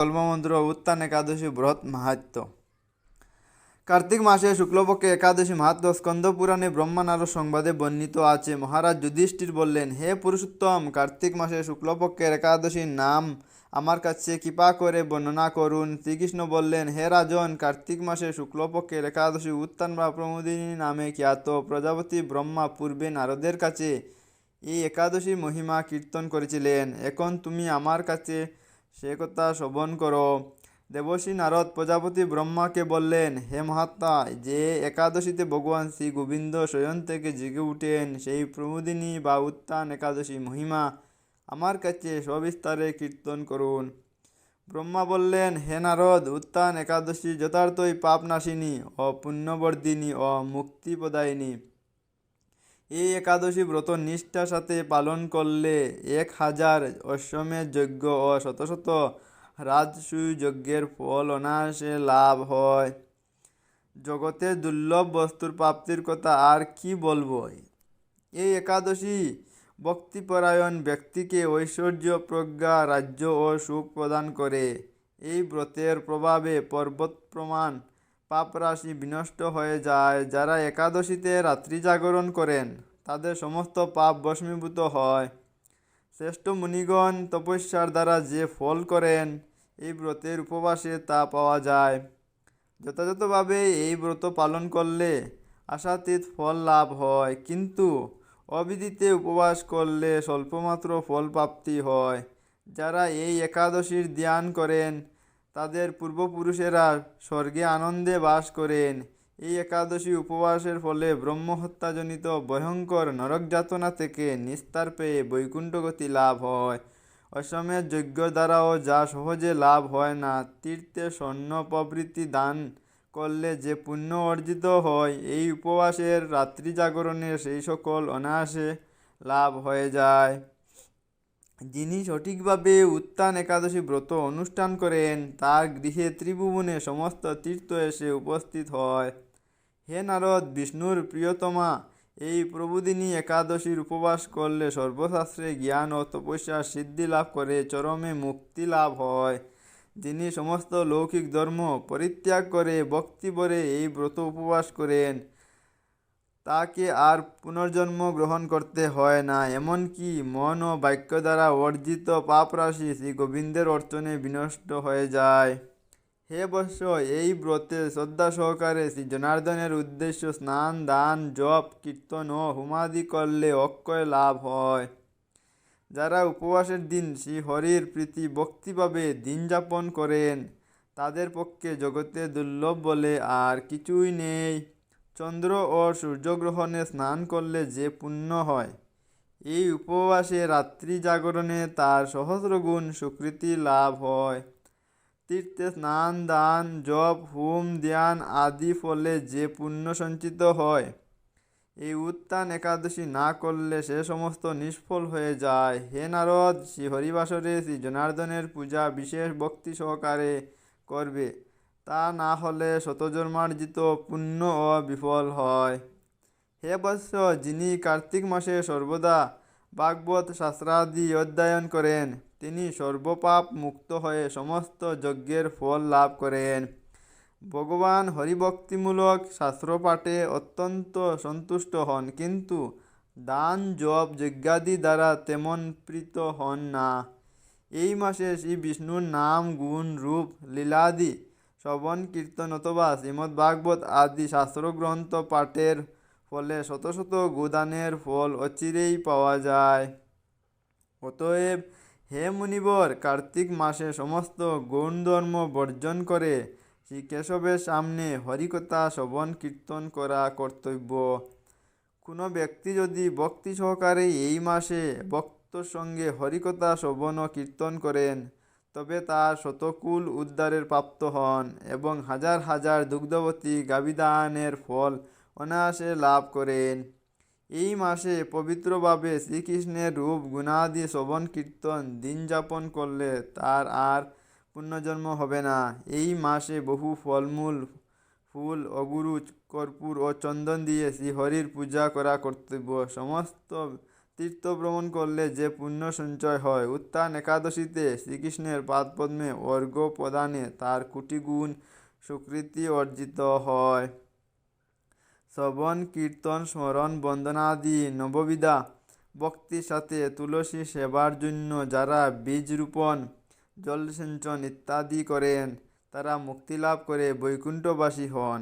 কল্পমন্ত্র উত্তান একাদশী ব্রত মাহাত্ম কার্তিক মাসে শুক্লপক্ষে একাদশী মাহাত্ম স্কন্দ পুরাণে ব্রহ্মানার সংবাদে বর্ণিত আছে। মহারাজ যুধিষ্ঠির বললেন, হে পুরুষোত্তম, কার্তিক মাসে শুক্লপক্ষের একাদশীর নাম আমার কাছে কৃপা করে বর্ণনা করুন। শ্রীকৃষ্ণ বললেন, হে রাজন, কার্তিক মাসে শুক্লপক্ষের একাদশী উত্তান বা প্রমোদিনী নামে খ্যাত প্রজাপতি ব্রহ্মা পূর্বে নারদের কাছে এই একাদশী মহিমা কীর্তন করেছিলেন। এখন তুমি আমার কাছে সে কথা শ্রবণ করো। দেবশ্রী নারদ প্রজাপতি ব্রহ্মাকে বললেন, হে মহাত্মা, যে একাদশীতে ভগবান শ্রী গোবিন্দ স্বয়ং থেকে জেগে উঠেন, সেই প্রমোদিনী বা উত্থান একাদশী মহিমা আমার কাছে সবিস্তারে কীর্তন করুন। ব্রহ্মা বললেন, হে নারদ উত্থান একাদশী যথার্থই পাপনাশিনী ও পুণ্যবর্ধিনী ও মুক্তিপ্রদায়িনী এই একাদশী ব্রত নিষ্ঠার সাথে পালন করলে এক হাজার অশ্বমেধ যজ্ঞ ও শত শত রাজসূয় যজ্ঞের ফল অনায়াসে লাভ হয়। জগতে দুর্লভ বস্তুর প্রাপ্তির কথা আর কি বলব? এই একাদশী ভক্তিপরায়ণ ব্যক্তিকে ঐশ্বর্য, প্রজ্ঞা, রাজ্য ও সুখ প্রদান করে। এই ব্রতের প্রভাবে পর্বত প্রমাণ পাপরাশি বিনষ্ট হয়ে যায়, যারা একাদশীতে রাত্রি জাগরণ করেন, তাদের সমস্ত পাপ ভস্মীভূত হয়। শ্রেষ্ঠ মুনিগণ তপস্যার দ্বারা যে ফল করেন, এই ব্রতের উপবাসে তা পাওয়া যায়। যথাযথভাবে এই ব্রত পালন করলে আশাতীত ফল লাভ হয়, কিন্তু অবিদিতে উপবাস করলে স্বল্পমাত্র ফল প্রাপ্তি হয়। যারা এই একাদশীর ধ্যান করেন তাদের পূর্বপুরুষেরা স্বর্গে আনন্দে বাস করেন। এই একাদশী উপবাসের ফলে ব্রহ্মহত্যাজনিত ভয়ঙ্কর নরক যাতনা থেকে নিস্তার পেয়ে বৈকুণ্ঠগতি লাভ হয়। অসমের যজ্ঞ দ্বারাও যা সহজে লাভ হয় না, তীর্থে স্বর্ণ প্রভৃতি দান করলে যে পুণ্য অর্জিত হয়, এই উপবাসের রাত্রি জাগরণে সেই সকল অনায়াসে লাভ হয়ে যায়। যিনি সঠিকভাবে উত্থান একাদশী ব্রত অনুষ্ঠান করেন, তার গৃহে ত্রিভুবনে সমস্ত তীর্থ এসে উপস্থিত হয়। হে নারদ, বিষ্ণুর প্রিয়তমা, এই প্রভুদিনী একাদশীর উপবাস করলে সর্বশাস্ত্রে জ্ঞান ও তপস্যা সিদ্ধি লাভ করে, চরমে মুক্তি লাভ হয়। যিনি সমস্ত লৌকিক ধর্ম পরিত্যাগ করে ভক্তিভরে এই ব্রত উপবাস করেন তাকে আর পুনর্জন্ম গ্রহণ করতে হয় না। এমনকি মন ও বাক্য দ্বারা অর্জিত পাপরাশি শ্রী গোবিন্দের অর্চনে বিনষ্ট হয়ে যায়। হে বৎস, এই ব্রতে শ্রদ্ধা সহকারে শ্রী জনার্দনের উদ্দেশ্য স্নান, দান, জপ, কীর্তন ও হুমাদি করলে অক্ষয় লাভ হয়। যারা উপবাসের দিন শ্রী হরির প্রীতি ভক্তিভাবে দিন যাপন করেন, তাদের পক্ষে জগতে দুর্লভ বলে আর কিছুই নেই। চন্দ্র ও সূর্যগ্রহণে স্নান করলে যে পুণ্য হয়। এই উপবাসে রাত্রি জাগরণে তার সহস্রগুণ সুকৃতি লাভ হয়। তীর্থে স্নান, দান, জপ, হোম, ধ্যান আদি ফলে যে পুণ্য সঞ্চিত হয়, এই উত্থান একাদশী না করলে সে সমস্ত নিষ্ফল হয়ে যায়। হে নারদ শ্রী হরিবাসরে শ্রী জনার্দনের পূজা বিশেষ ভক্তি সহকারে করবে। তা না হলে শতজন্মার্জিত পুণ্য ও বিফল হয়। হে বৎস, যিনি কার্তিক মাসে সর্বদা ভাগবত শাস্ত্রাদি অধ্যয়ন করেন, তিনি সর্বপাপ মুক্ত হয়ে সমস্ত যজ্ঞের ফল লাভ করেন। ভগবান হরিভক্তিমূলক শাস্ত্রপাঠে অত্যন্ত সন্তুষ্ট হন, কিন্তু দান, জপ, যজ্ঞাদি দ্বারা তেমন প্রীত হন না। এই মাসে শ্রী বিষ্ণুর নাম, গুণ, রূপ, লীলাদি শ্রবণ, কীর্তন অথবা শ্রীমদ্ ভাগবত আদি শাস্ত্রগ্রন্থ পাঠের ফলে শত শত গোদানের ফল অচিরেই পাওয়া যায়। অতএব হে মুনিবর, কার্তিক মাসে সমস্ত গৌণ ধর্ম বর্জন করে শ্রী কেশবের সামনে হরিকথা, শ্রবণ, কীর্তন করা কর্তব্য। কোনো ব্যক্তি যদি ভক্তি সহকারে এই মাসে ভক্তর সঙ্গে হরিকথা, শ্রবণ ও কীর্তন করেন তবে তার শতকুল উদ্ধারের প্রাপ্ত হন এবং হাজার হাজার দুগ্ধবতী গাবিদানের ফল অনায়াসে লাভ করেন। এই মাসে পবিত্রভাবে শ্রীকৃষ্ণের রূপ গুণাদি শ্রবণ কীর্তন দিন যাপন করলে তার আর পুণ্যজন্ম হবে না। এই মাসে বহু ফলমূল, ফুল অগুরু কর্পূর ও চন্দন দিয়ে শ্রীহরির পূজা করা কর্তব্য। সমস্ত তীর্থ ভ্রমণ করলে যে পুণ্য সঞ্চয় হয়, উত্থান একাদশীতে শ্রীকৃষ্ণের পাদপদ্মে অর্ঘ্য প্রদানে তার কোটি গুণ স্বীকৃতি অর্জিত হয়। শ্রবণ, কীর্তন, স্মরণ, বন্দনাদি, নববিধা, ভক্তির সাথে তুলসী সেবার জন্য যারা বীজ রোপণ জলসিঞ্চন ইত্যাদি করেন, তারা মুক্তিলাভ করে বৈকুণ্ঠবাসী হন।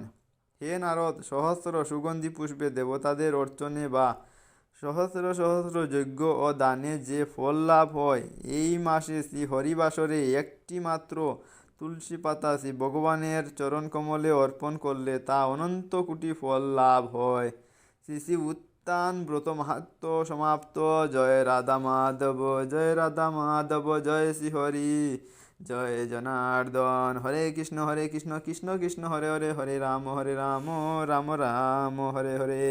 হে নারদ, সহস্র সুগন্ধি পুষ্পে দেবতাদের অর্চনে বা সহস্র সহস্র যজ্ঞ ও দানে যে ফল লাভ হয়, এই মাসে শ্রী হরিবাসরে একটি মাত্র তুলসী পাতা শ্রী ভগবানের চরণকমলে অর্পণ করলে তা অনন্ত কোটি ফল লাভ হয়। শ্রী শ্রী উত্তান ব্রত মাহাত্ম সমাপ্ত। জয় রাধা মাধব, জয় রাধা মাধব, জয় শ্রী হরি। জয় জনার্দন, হরে কৃষ্ণ হরে কৃষ্ণ কৃষ্ণ কৃষ্ণ, হরে হরে হরে রাম হরে রাম রাম রাম, হরে হরে।